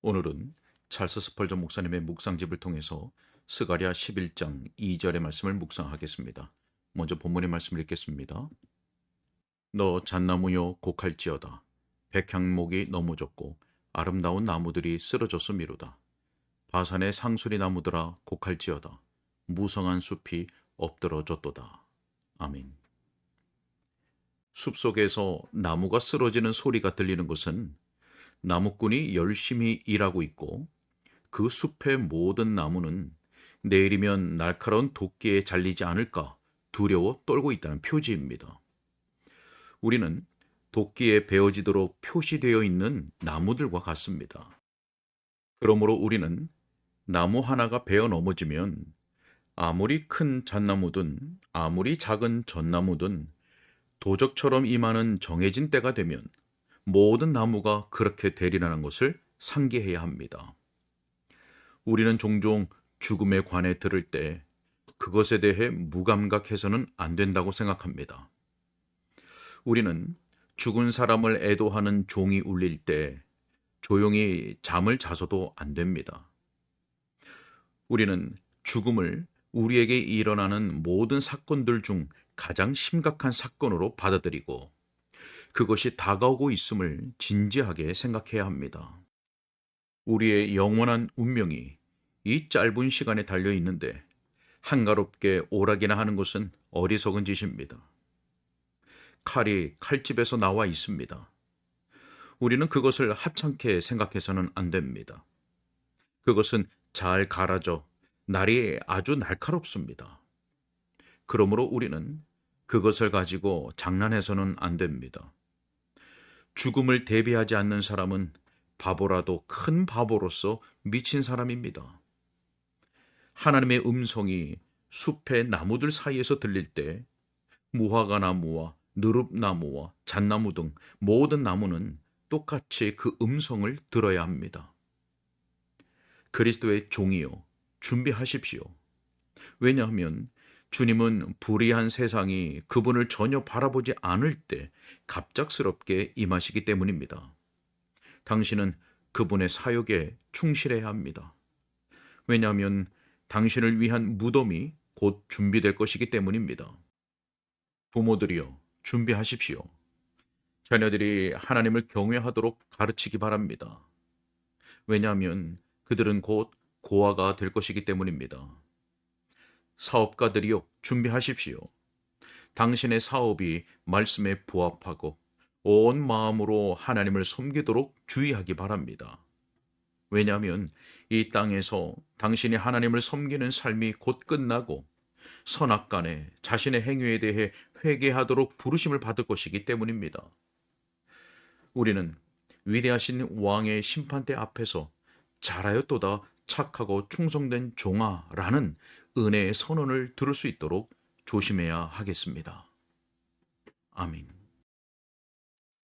오늘은 찰스 스펄전 목사님의 묵상집을 통해서 스가랴 11장 2절의 말씀을 묵상하겠습니다. 먼저 본문의 말씀을 읽겠습니다. 너 잣나무여 곡할지어다. 백향목이 넘어졌고 아름다운 나무들이 쓰러졌음이로다. 바산의 상수리 나무들아 곡할지어다. 무성한 숲이 엎드러졌도다. 아멘. 숲속에서 나무가 쓰러지는 소리가 들리는 것은 나무꾼이 열심히 일하고 있고 그 숲의 모든 나무는 내일이면 날카로운 도끼에 잘리지 않을까 두려워 떨고 있다는 표지입니다. 우리는 도끼에 베어지도록 표시되어 있는 나무들과 같습니다. 그러므로 우리는 나무 하나가 베어 넘어지면 아무리 큰 잣나무든 아무리 작은 전나무든 도적처럼 임하는 정해진 때가 되면 모든 나무가 그렇게 되리라는 것을 상기해야 합니다. 우리는 종종 죽음에 관해 들을 때 그것에 대해 무감각해서는 안 된다고 생각합니다. 우리는 죽은 사람을 애도하는 종이 울릴 때 조용히 잠을 자서도 안 됩니다. 우리는 죽음을 우리에게 일어나는 모든 사건들 중 가장 심각한 사건으로 받아들이고 그것이 다가오고 있음을 진지하게 생각해야 합니다. 우리의 영원한 운명이 이 짧은 시간에 달려 있는데 한가롭게 오락이나 하는 것은 어리석은 짓입니다. 칼이 칼집에서 나와 있습니다. 우리는 그것을 하찮게 생각해서는 안 됩니다. 그것은 잘 갈아져 날이 아주 날카롭습니다. 그러므로 우리는 그것을 가지고 장난해서는 안 됩니다. 죽음을 대비하지 않는 사람은 바보라도 큰 바보로서 미친 사람입니다. 하나님의 음성이 숲의 나무들 사이에서 들릴 때 무화과 나무와 느릅나무와 잣나무 등 모든 나무는 똑같이 그 음성을 들어야 합니다. 그리스도의 종이요 준비하십시오. 왜냐하면 주님은 불의한 세상이 그분을 전혀 바라보지 않을 때 갑작스럽게 임하시기 때문입니다. 당신은 그분의 사역에 충실해야 합니다. 왜냐하면 당신을 위한 무덤이 곧 준비될 것이기 때문입니다. 부모들이여 준비하십시오. 자녀들이 하나님을 경외하도록 가르치기 바랍니다. 왜냐하면 그들은 곧 고아가 될 것이기 때문입니다. 사업가들이요, 준비하십시오. 당신의 사업이 말씀에 부합하고 온 마음으로 하나님을 섬기도록 주의하기 바랍니다. 왜냐하면 이 땅에서 당신이 하나님을 섬기는 삶이 곧 끝나고 선악 간에 자신의 행위에 대해 회개하도록 부르심을 받을 것이기 때문입니다. 우리는 위대하신 왕의 심판대 앞에서 잘하였도다 착하고 충성된 종아라는 은혜의 선언을 들을 수 있도록 조심해야 하겠습니다. 아멘.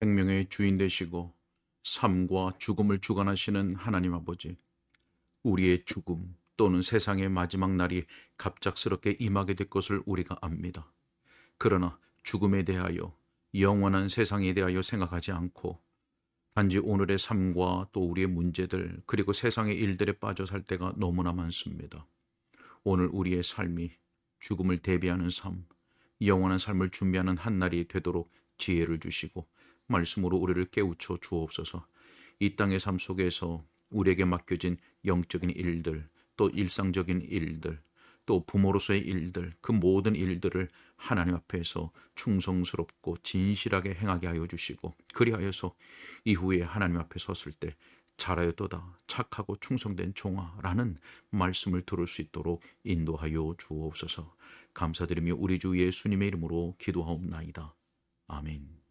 생명의 주인 되시고 삶과 죽음을 주관하시는 하나님 아버지, 우리의 죽음 또는 세상의 마지막 날이 갑작스럽게 임하게 될 것을 우리가 압니다. 그러나 죽음에 대하여 영원한 세상에 대하여 생각하지 않고 단지 오늘의 삶과 또 우리의 문제들 그리고 세상의 일들에 빠져 살 때가 너무나 많습니다. 오늘 우리의 삶이 죽음을 대비하는 삶, 영원한 삶을 준비하는 한 날이 되도록 지혜를 주시고 말씀으로 우리를 깨우쳐 주옵소서. 이 땅의 삶 속에서 우리에게 맡겨진 영적인 일들, 또 일상적인 일들, 또 부모로서의 일들, 그 모든 일들을 하나님 앞에서 충성스럽고 진실하게 행하게 하여 주시고 그리하여서 이후에 하나님 앞에 섰을 때 잘하였도다 착하고 충성된 종아라는 말씀을 들을 수 있도록 인도하여 주옵소서 감사드리며 우리 주 예수님의 이름으로 기도하옵나이다. 아멘